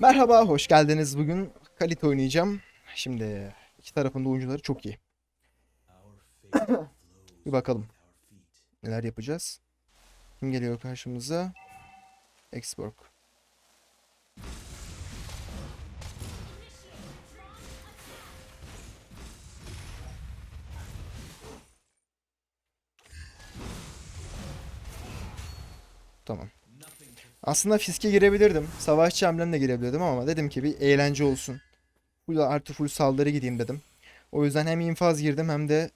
Merhaba, hoş geldiniz. Bugün Kalit oynayacağım. Şimdi iki tarafın da oyuncuları çok iyi. Bir bakalım neler yapacağız. Kim geliyor karşımıza? Exborg. Tamam. Aslında fiske girebilirdim. Savaşçı hamlemle girebilirdim ama dedim ki bir eğlence olsun. Full artı full saldırı gideyim dedim. O yüzden hem infaz girdim hem de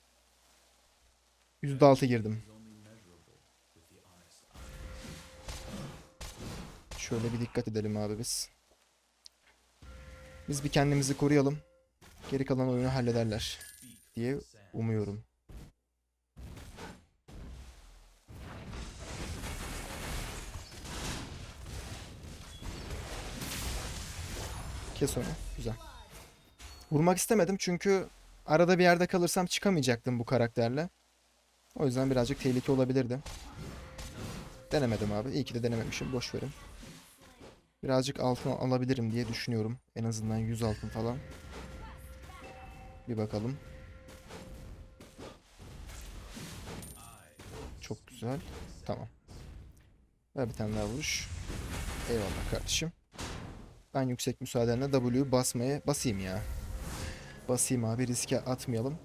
%6 girdim. Şöyle bir dikkat edelim abi biz. Biz bir kendimizi koruyalım. Geri kalan oyunu hallederler diye umuyorum. Kes onu. Güzel. Vurmak istemedim çünkü arada bir yerde kalırsam çıkamayacaktım bu karakterle. O yüzden birazcık tehlike olabilirdi. Denemedim abi. İyi ki de denememişim. Boş verin. Birazcık altın alabilirim diye düşünüyorum. En azından 100 altın falan. Bir bakalım. Çok güzel. Tamam. Ver bir tane daha vuruş. Eyvallah kardeşim. Ben yüksek müsaadenle W basmaya basayım ya. Basayım abi riske atmayalım.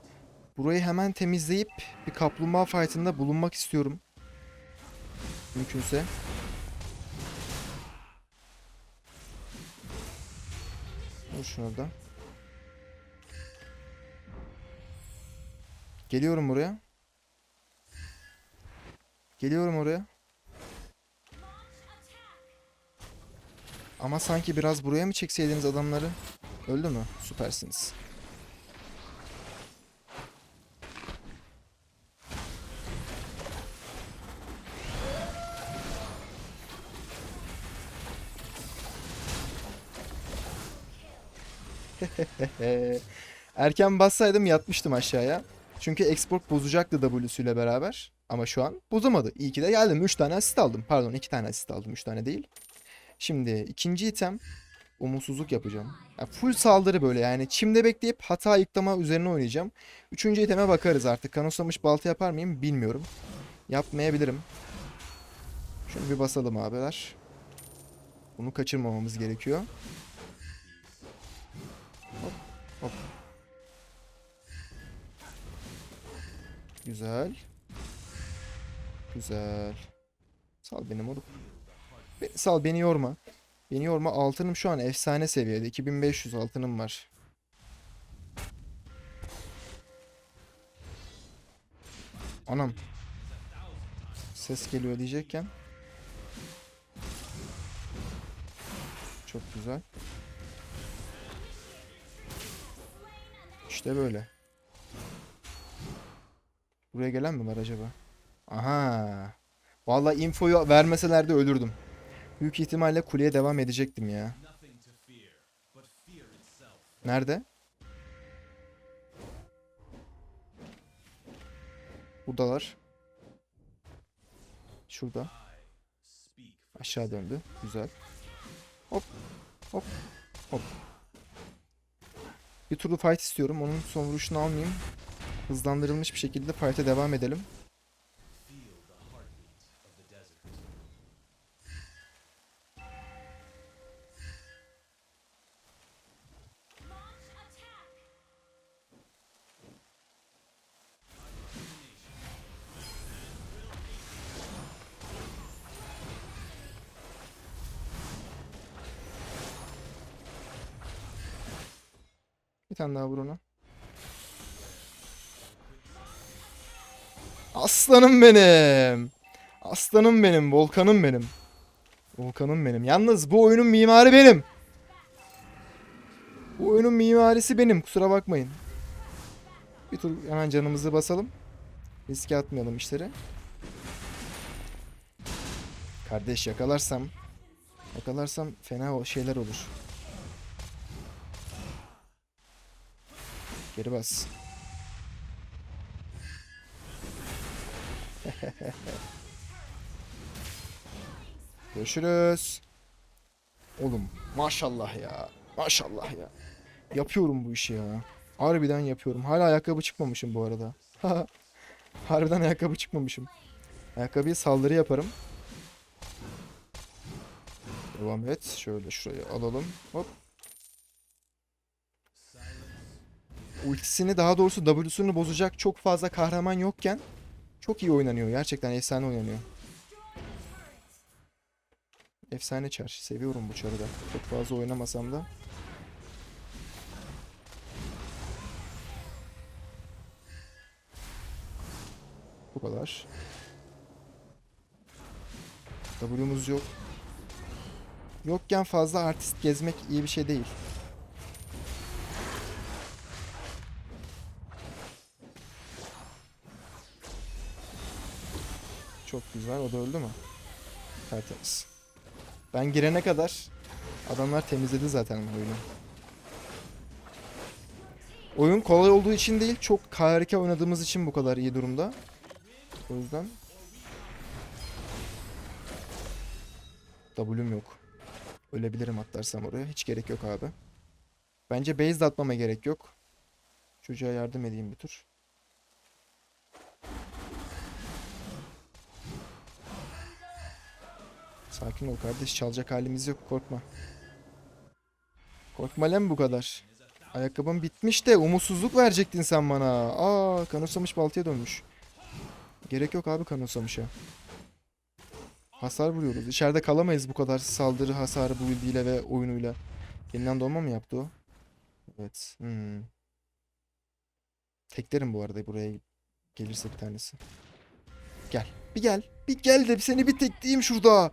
Burayı hemen temizleyip bir kaplumbağa fight'ında bulunmak istiyorum. Mümkünse. Vur şunu da. Geliyorum buraya. Geliyorum oraya. Ama sanki biraz buraya mı çekseydiniz adamları? Öldü mü? Süpersiniz. Erken bassaydım yatmıştım aşağıya. Çünkü export bozacaktı W'suyla beraber. Ama şu an bozamadı. İyi ki de geldim. 3 tane asist aldım. Pardon 2 tane asist aldım. 3 tane değil. Şimdi ikinci item umutsuzluk yapacağım. Ya full saldırı böyle yani çimde bekleyip hata yıklama üzerine oynayacağım. Üçüncü iteme bakarız artık. Kanoslamış balta yapar mıyım bilmiyorum. Yapmayabilirim. Şunu bir basalım abiler. Bunu kaçırmamamız gerekiyor. Hop hop. Güzel. Güzel. Sal beni moruk. Sal beni yorma. Beni yorma. Altınım şu an efsane seviyede. 2500 altınım var. Anam. Ses geliyor diyecekken. Çok güzel. İşte böyle. Buraya gelen mi var acaba? Aha. Vallahi infoyu vermeseler de ölürdüm. Büyük ihtimalle kuleye devam edecektim ya. Nerede? Buradalar. Şurada. Aşağı döndü. Güzel. Hop. Hop. Hop. Bir turlu fight istiyorum. Onun son vuruşunu almayayım. Hızlandırılmış bir şekilde fight'e devam edelim. Tane daha vur ona. Aslanım benim. Aslanım benim. Volkanım benim. Volkanım benim. Yalnız bu oyunun mimarı benim. Bu oyunun mimarisi benim. Kusura bakmayın. Bir tur hemen canımızı basalım. Riske atmayalım işleri. Kardeş yakalarsam yakalarsam fena şeyler olur. Geri bas. Görüşürüz. Oğlum maşallah ya. Maşallah ya. Yapıyorum bu işi ya. Harbiden yapıyorum. Hala ayakkabı çıkmamışım bu arada. Harbiden ayakkabı çıkmamışım. Ayakkabıya saldırı yaparım. Devam et. Şöyle şurayı alalım. Hop. Ultisini daha doğrusu W'sunu bozacak çok fazla kahraman yokken çok iyi oynanıyor. Gerçekten efsane oynanıyor. Efsane çar. Seviyorum bu çarı da. Çok fazla oynamasam da. Bu kadar. W'muz yok. Yokken fazla artist gezmek iyi bir şey değil. Çok güzel. O da öldü mü? Tertemiz. Ben girene kadar adamlar temizledi zaten oyunu. Oyun kolay olduğu için değil, çok harika oynadığımız için bu kadar iyi durumda. O yüzden W'm yok. Ölebilirim atlarsam oraya. Hiç gerek yok abi. Bence base de atmama gerek yok. Çocuğa yardım edeyim bir tur. Sakin ol kardeş. Çalacak halimiz yok. Korkma. Korkma lan bu kadar. Ayakkabım bitmiş de umutsuzluk verecektin sen bana. Aa kanırsamış baltaya dönmüş. Gerek yok abi kanırsamışa. Hasar vuruyoruz. İçeride kalamayız bu kadar saldırı hasarı bu build'iyle ve oyunuyla. Yeniden doğma mı yaptı o? Evet. Hmm. Teklerim bu arada buraya gelirse bir tanesi. Gel. Bir gel. Bir gel de seni bir tekleyeyim şurada.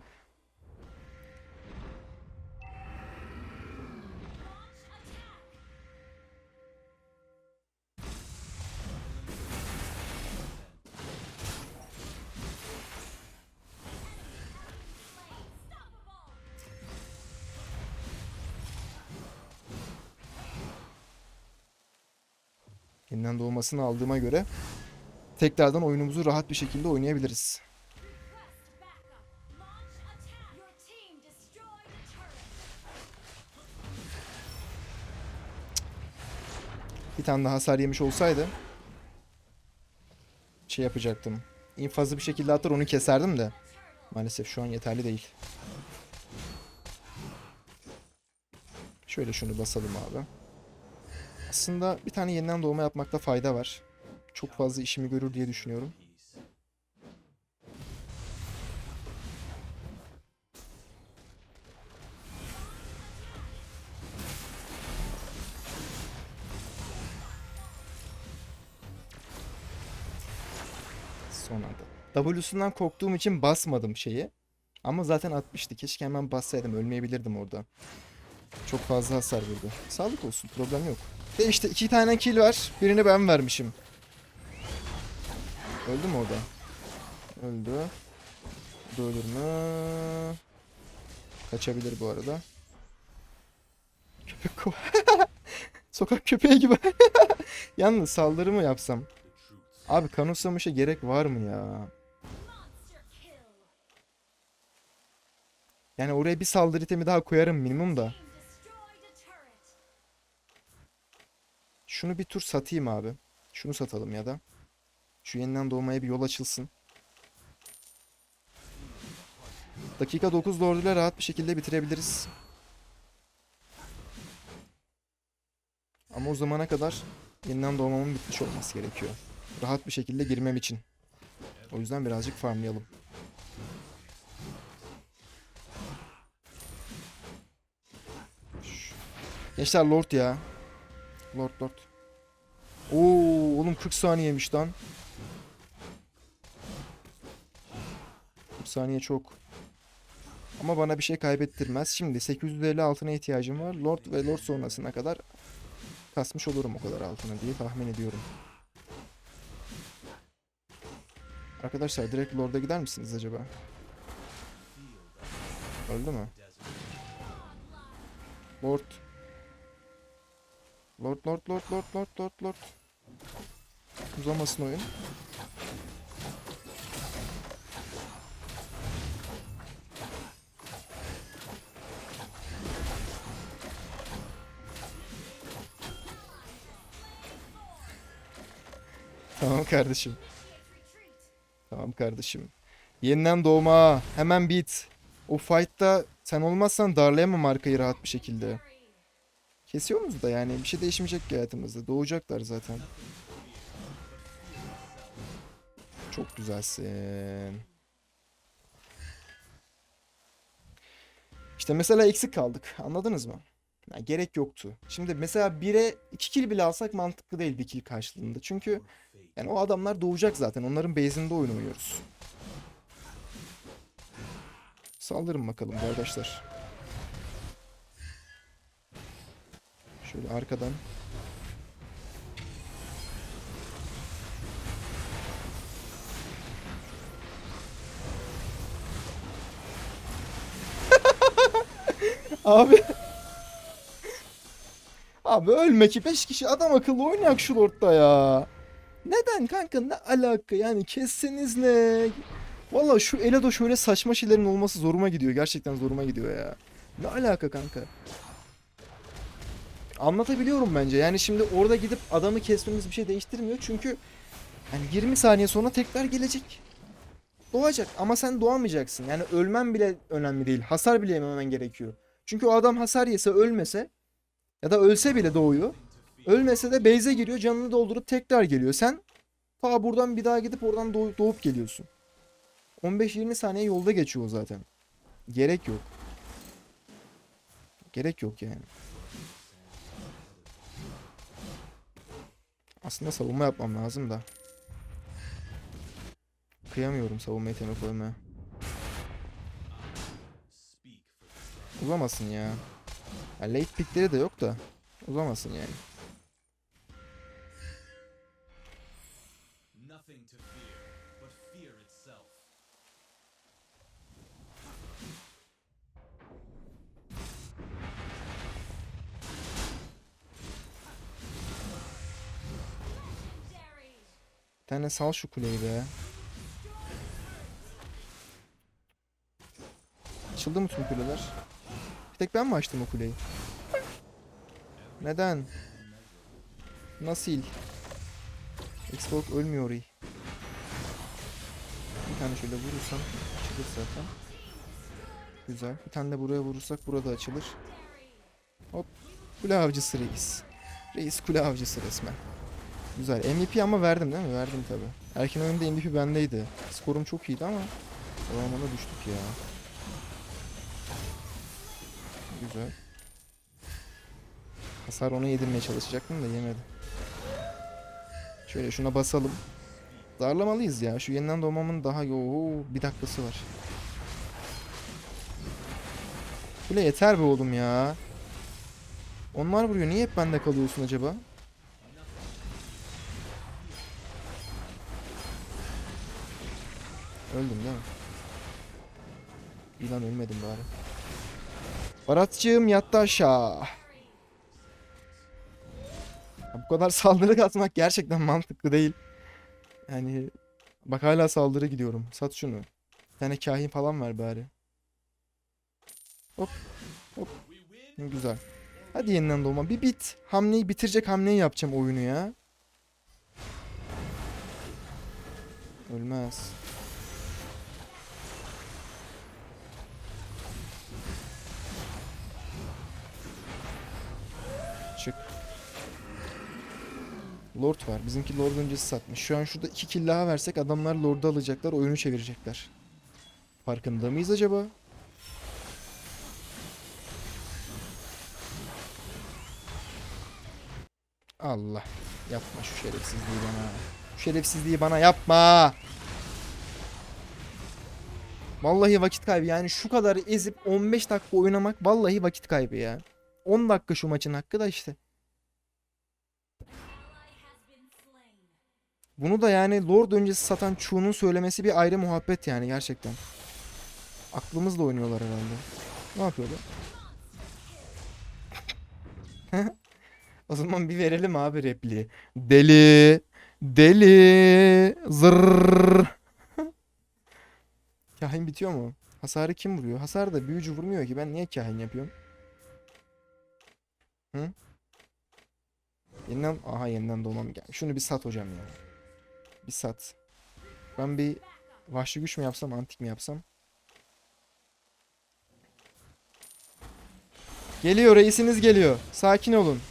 Yeniden doğmasını aldığıma göre tekrardan oyunumuzu rahat bir şekilde oynayabiliriz. Bir tane daha hasar yemiş olsaydı şey yapacaktım. İnfazlı bir şekilde atar onu keserdim de. Maalesef şu an yeterli değil. Şöyle şunu basalım abi. Aslında bir tane yeniden doğma yapmakta fayda var. Çok fazla işimi görür diye düşünüyorum. Son anda. W'sundan korktuğum için basmadım şeyi. Ama zaten atmıştı. Keşke hemen bassaydım. Ölmeyebilirdim orada. Çok fazla hasar vurdu. Sağlık olsun. Problem yok. De işte iki tane kill var. Birini ben vermişim. Öldü mü o da? Öldü. Ölür mü? Kaçabilir bu arada. Köpek kov... Sokak köpeği gibi. Yalnız saldırı mı yapsam? Abi kanıtsamışa gerek var mı ya? Yani oraya bir saldırı itemi daha koyarım minimum da. Şunu bir tur satayım abi. Şunu satalım ya da. Şu yeniden doğmaya bir yol açılsın. Dakika 9 orduyla rahat bir şekilde bitirebiliriz. Ama o zamana kadar yeniden doğmamın bitmiş olması gerekiyor. Rahat bir şekilde girmem için. O yüzden birazcık farmlayalım. Gençler Lord ya. Lord Lord. Oo oğlum 40 saniyemiş lan. 40 saniye çok. Ama bana bir şey kaybettirmez. Şimdi 850 altına ihtiyacım var. Lord ve Lord sonrasına kadar kasmış olurum o kadar altına diye tahmin ediyorum. Arkadaşlar direkt Lord'a gider misiniz acaba? Öldü mü? Lord. Lord lord lord lord lord lord lord. Uzamasın oyun. Tamam kardeşim. Tamam kardeşim. Yeniden doğma. Hemen bit. O fight'ta sen olmazsan darlayamam arkayı rahat bir şekilde. Kesiyor muyuz da yani bir şey değişmeyecek ki hayatımızda. Doğacaklar zaten. Çok güzelsin. İşte mesela eksik kaldık. Anladınız mı? Yani gerek yoktu. Şimdi mesela 1'e 2 kill bile alsak mantıklı değil bir kill karşılığında. Çünkü yani o adamlar doğacak zaten. Onların base'inde oyun oynuyoruz. Saldırın bakalım kardeşler. Şöyle arkadan. Abi. Abi ölme ki 5 kişi adam akıllı oynayak şu lordda ya. Neden kanka ne alaka yani kesseniz ne? Valla şu Elado şöyle saçma şeylerin olması zoruma gidiyor. Gerçekten zoruma gidiyor ya. Ne alaka kanka? Anlatabiliyorum bence. Yani şimdi orada gidip adamı kesmemiz bir şey değiştirmiyor. Çünkü hani 20 saniye sonra tekrar gelecek. Doğacak ama sen doğamayacaksın. Yani ölmen bile önemli değil. Hasar bile yememen gerekiyor. Çünkü o adam hasar yese ölmese ya da ölse bile doğuyor. Ölmese de base'e giriyor canını doldurup tekrar geliyor. Sen ta buradan bir daha gidip oradan doğ- doğup geliyorsun. 15-20 saniye yolda geçiyor zaten. Gerek yok. Gerek yok yani. Aslında savunma yapmam lazım da. Kıyamıyorum savunma itemi koymaya. Uzamasın ya. ya late pickleri de yok da. Uzamasın yani. Tane sal şu kuleyi be. Açıldı mı tüm kuleler? Bir tek ben mi açtım o kuleyi? Neden? Nasıl? Xbox ölmüyor iyi. Bir tane şöyle vurursam açılır zaten. Güzel. Bir tane de buraya vurursak burada açılır. Hop. Kule avcısı reis. Reis kule avcısı resmen. Güzel. MVP ama verdim değil mi? Verdim tabi. Erken oyunda MVP bendeydi. Skorum çok iyiydi ama oranına düştük ya. Güzel. Hasar onu yedirmeye çalışacaktım da yemedi. Şöyle şuna basalım. Darlamalıyız ya. Şu yeniden doğmamın daha yo bir dakikası var. Bile yeter be oğlum ya. Onlar vuruyor. Niye hep bende kalıyorsun acaba? Öldüm değil mi? İyi lan ölmedim bari. Baratçığım yattı aşağı. Ya bu kadar saldırı kasmak gerçekten mantıklı değil. Yani bak hala saldırı gidiyorum. Sat şunu. Bir tane kahin falan ver bari. Hop. Hop. Güzel. Hadi yeniden doğma. Bir bit. Hamleyi bitirecek hamleyi yapacağım oyunu ya. Ölmez. Lord var. Bizimki Lord öncesi satmış. Şu an şurada iki kill daha versek adamlar Lord'u alacaklar. Oyunu çevirecekler. Farkında mıyız acaba? Allah. Yapma şu şerefsizliği bana. Şu şerefsizliği bana yapma. Vallahi vakit kaybı. Yani şu kadar ezip 15 dakika oynamak vallahi vakit kaybı ya. 10 dakika şu maçın hakkı da işte. Bunu da yani Lord öncesi satan Chu'nun söylemesi bir ayrı muhabbet yani gerçekten. Aklımızla oynuyorlar herhalde. Ne yapıyorlar? o zaman bir verelim abi repliği. Deli. Deli. Zırr. Kahin bitiyor mu? Hasarı kim vuruyor? Hasar da büyücü vurmuyor ki. Ben niye kahin yapıyorum? Hı? Yeniden... Aha yeniden doğmam gel. Şunu bir sat hocam ya. Bir sat. Ben bir vahşi güç mü yapsam, antik mi yapsam? Geliyor reisiniz geliyor. Sakin olun.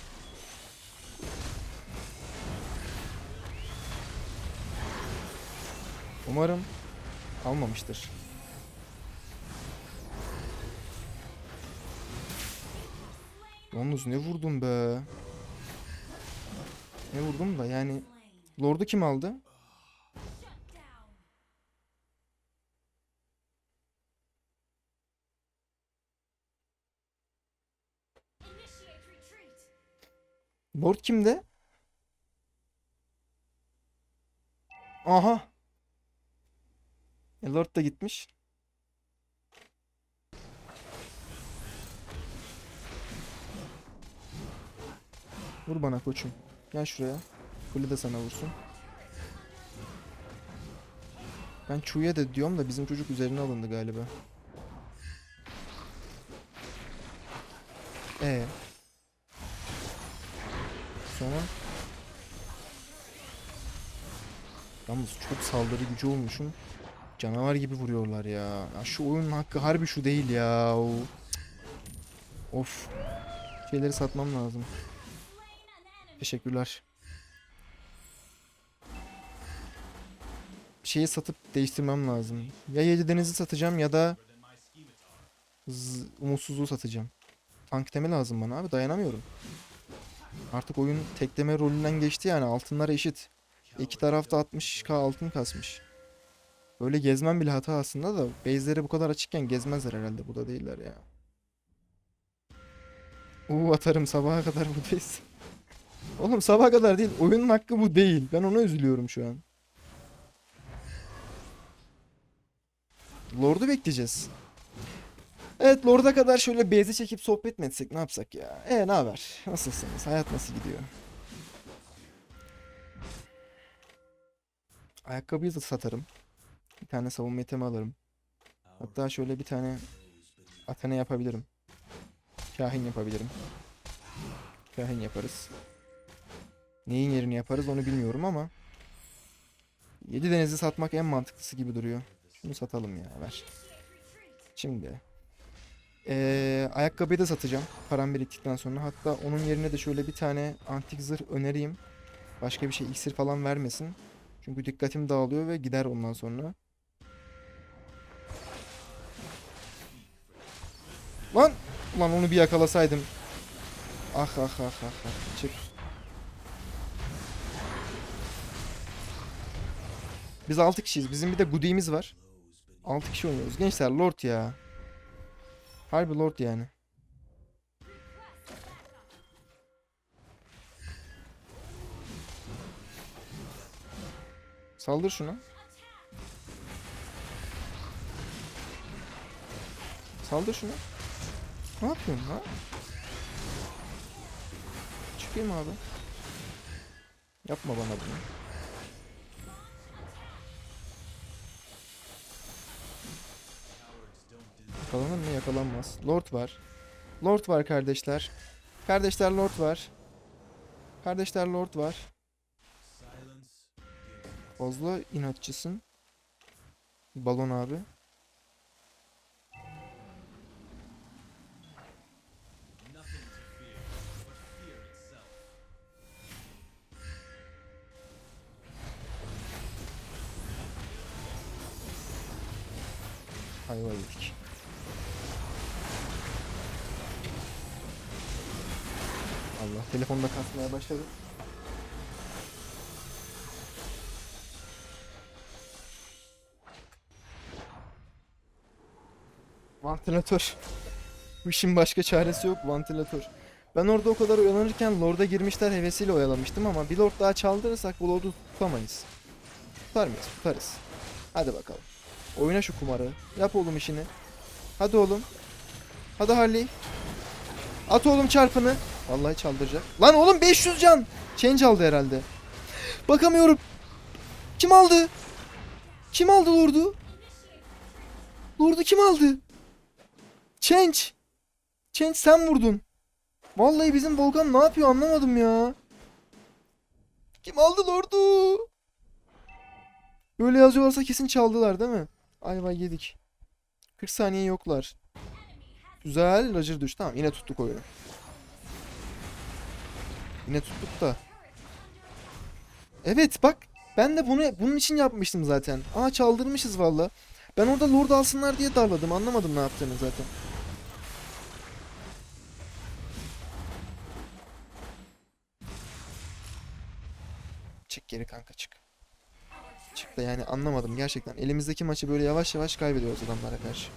Umarım almamıştır. Yalnız ne vurdum be. Ne vurdum da yani. Lord'u kim aldı? Lord kimde? Aha. E Lord da gitmiş. Vur bana koçum. Gel şuraya. Kule de sana vursun. Ben Chu'ya de diyorum da bizim çocuk üzerine alındı galiba. E. Sonra Yalnız çok saldırı gücü olmuşum. Canavar gibi vuruyorlar ya. ya şu oyunun hakkı harbi şu değil ya. Of. Şeyleri satmam lazım. Teşekkürler. Şeyi satıp değiştirmem lazım. Ya Yedi Deniz'i satacağım ya da umutsuzluğu satacağım. Tank temi lazım bana abi dayanamıyorum. Artık oyun tekleme rolünden geçti yani altınlar eşit. İki tarafta 60k altın kasmış. Böyle gezmem bile hata aslında da base'leri bu kadar açıkken gezmezler herhalde burada değiller ya. Uuu atarım sabaha kadar buradayız. Oğlum sabaha kadar değil. Oyunun hakkı bu değil. Ben ona üzülüyorum şu an. Lord'u bekleyeceğiz. Evet Lord'a kadar şöyle base'e çekip sohbet mi etsek ne yapsak ya? E ne haber? Nasılsınız? Hayat nasıl gidiyor? Ayakkabıyı da satarım. Bir tane savunma itemi alırım. Hatta şöyle bir tane Athena yapabilirim. Kahin yapabilirim. Kahin yaparız. Neyin yerini yaparız onu bilmiyorum ama Yedi denizi satmak en mantıklısı gibi duruyor. Şunu satalım ya ver. Şimdi ee, ayakkabıyı da satacağım param biriktikten sonra. Hatta onun yerine de şöyle bir tane antik zırh önereyim. Başka bir şey iksir falan vermesin. Çünkü dikkatim dağılıyor ve gider ondan sonra. Lan! Lan onu bir yakalasaydım. Ah ah ah ah ah. Çık. Biz 6 kişiyiz. Bizim bir de Goody'miz var. 6 kişi oynuyoruz. Gençler Lord ya. Harbi Lord yani. Saldır şuna. Saldır şuna. Ne yapıyorsun ha? Çıkayım abi. Yapma bana bunu. Yakalanır mı? Yakalanmaz. Lord var. Lord var kardeşler. Kardeşler Lord var. Kardeşler Lord var. Fazla inatçısın. Balon abi. Ayva yedik. Allah telefonda kasmaya başladı. Vantilatör. Bu işin başka çaresi yok vantilatör. Ben orada o kadar oyalanırken Lord'a girmişler hevesiyle oyalamıştım ama bir Lord daha çaldırırsak bu Lord'u tutamayız. Tutar mıyız? Tutarız. Hadi bakalım. Oyna şu kumarı. Yap oğlum işini. Hadi oğlum. Hadi Harley. At oğlum çarpını. Vallahi çaldıracak. Lan oğlum 500 can. Change aldı herhalde. Bakamıyorum. Kim aldı? Kim aldı Lord'u? Lord'u kim aldı? Change. Change sen vurdun. Vallahi bizim Volkan ne yapıyor anlamadım ya. Kim aldı Lord'u? Böyle yazıyorlarsa kesin çaldılar değil mi? Ay vay yedik. 40 saniye yoklar. Güzel. Roger düştü. Tamam yine tuttuk oyunu. Yine tuttuk da. Evet bak. Ben de bunu bunun için yapmıştım zaten. Aa çaldırmışız valla. Ben orada lord alsınlar diye darladım. Anlamadım ne yaptığını zaten. Çık geri kanka çık. Çık da yani anlamadım gerçekten. Elimizdeki maçı böyle yavaş yavaş kaybediyoruz adamlara karşı.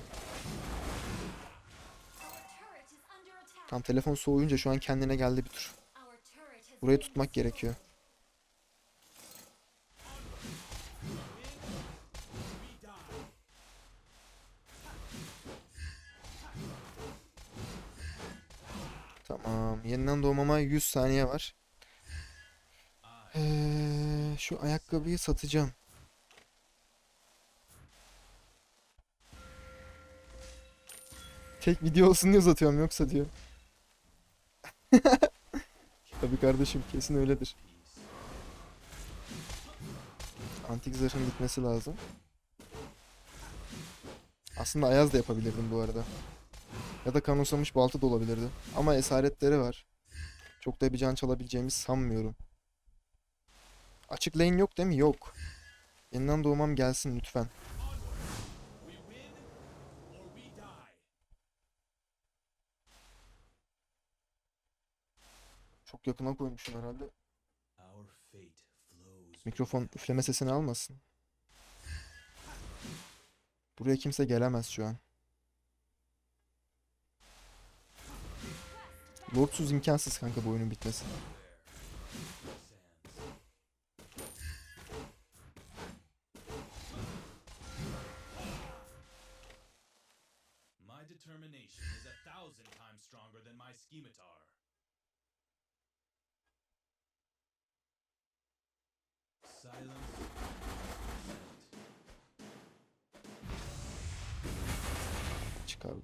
Tam telefon soğuyunca şu an kendine geldi bir tur. Burayı tutmak gerekiyor. Tamam. Yeniden doğmama 100 saniye var. Ee, şu ayakkabıyı satacağım. Tek video olsun diye uzatıyorum yoksa diyor. Tabii kardeşim kesin öyledir. Antik zırhın gitmesi lazım. Aslında Ayaz da yapabilirdim bu arada. Ya da kanosamış balta da olabilirdi. Ama esaretleri var. Çok da bir can çalabileceğimizi sanmıyorum. Açık lane yok değil mi? Yok. Yeniden doğmam gelsin lütfen. Çok yakına koymuşum herhalde. Mikrofon üfleme sesini almasın. Buraya kimse gelemez şu an. Lordsuz imkansız kanka bu oyunun bitmesi. My determination is a thousand times stronger than my scimitar. Silence. Çıkardı.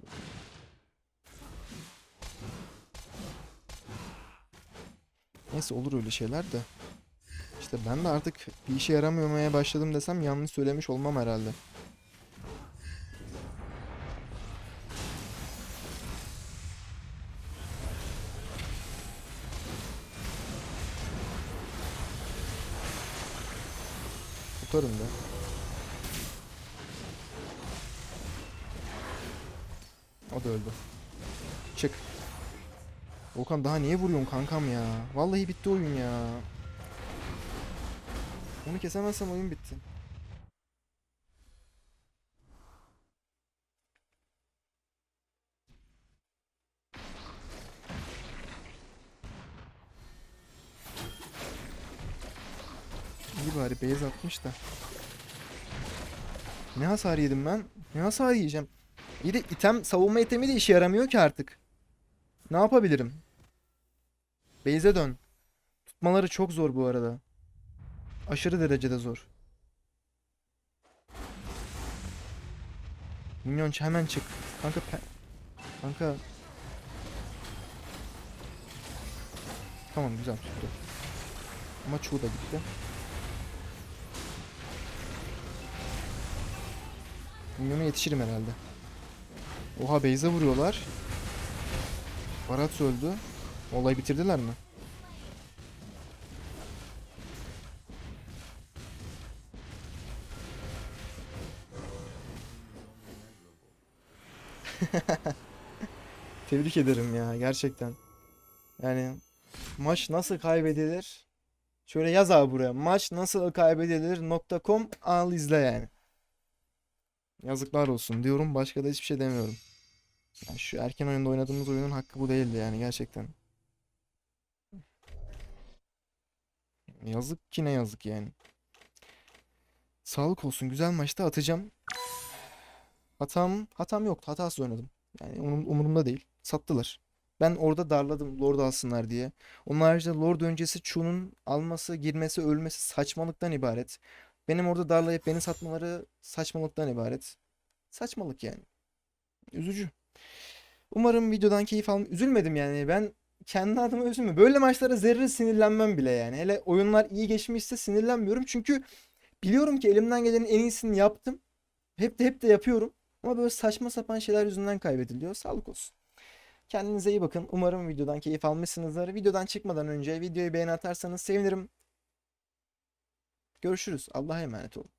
Neyse olur öyle şeyler de. İşte ben de artık bir işe yaramamaya başladım desem yanlış söylemiş olmam herhalde. Çık. Volkan daha niye vuruyorsun kankam ya? Vallahi bitti oyun ya. Onu kesemezsem oyun bitti. İyi bari base atmış da. Ne hasar yedim ben? Ne hasar yiyeceğim? İyi de item, savunma itemi de işe yaramıyor ki artık. Ne yapabilirim? Base'e dön. Tutmaları çok zor bu arada. Aşırı derecede zor. Minyon hemen çık. Kanka pe- Kanka. Tamam güzel tuttu. Ama çoğu da gitti. Minyona yetişirim herhalde. Oha Beyza vuruyorlar. Barat öldü. Olay bitirdiler mi? Tebrik ederim ya gerçekten. Yani maç nasıl kaybedilir? Şöyle yaz abi buraya. Maç nasıl kaybedilir.com al izle yani. Yazıklar olsun diyorum. Başka da hiçbir şey demiyorum. Yani şu erken oyunda oynadığımız oyunun hakkı bu değildi yani gerçekten. Yazık ki ne yazık yani. Sağlık olsun. Güzel maçta atacağım. Hatam hatam yoktu. Hatasız oynadım. Yani umur- umurumda değil. Sattılar. Ben orada darladım Lord alsınlar diye. Onun haricinde Lord öncesi Chu'nun alması, girmesi, ölmesi saçmalıktan ibaret. Benim orada darlayıp beni satmaları saçmalıktan ibaret. Saçmalık yani. Üzücü. Umarım videodan keyif alm üzülmedim yani. Ben kendi adıma üzülmüyorum. Böyle maçlara zerre sinirlenmem bile yani. Hele oyunlar iyi geçmişse sinirlenmiyorum. Çünkü Biliyorum ki elimden gelenin en iyisini yaptım. Hep de hep de yapıyorum. Ama böyle saçma sapan şeyler yüzünden kaybediliyor. Sağlık olsun. Kendinize iyi bakın. Umarım videodan keyif almışsınızdır. Videodan çıkmadan önce videoyu beğeni atarsanız sevinirim. Görüşürüz. Allah'a emanet olun.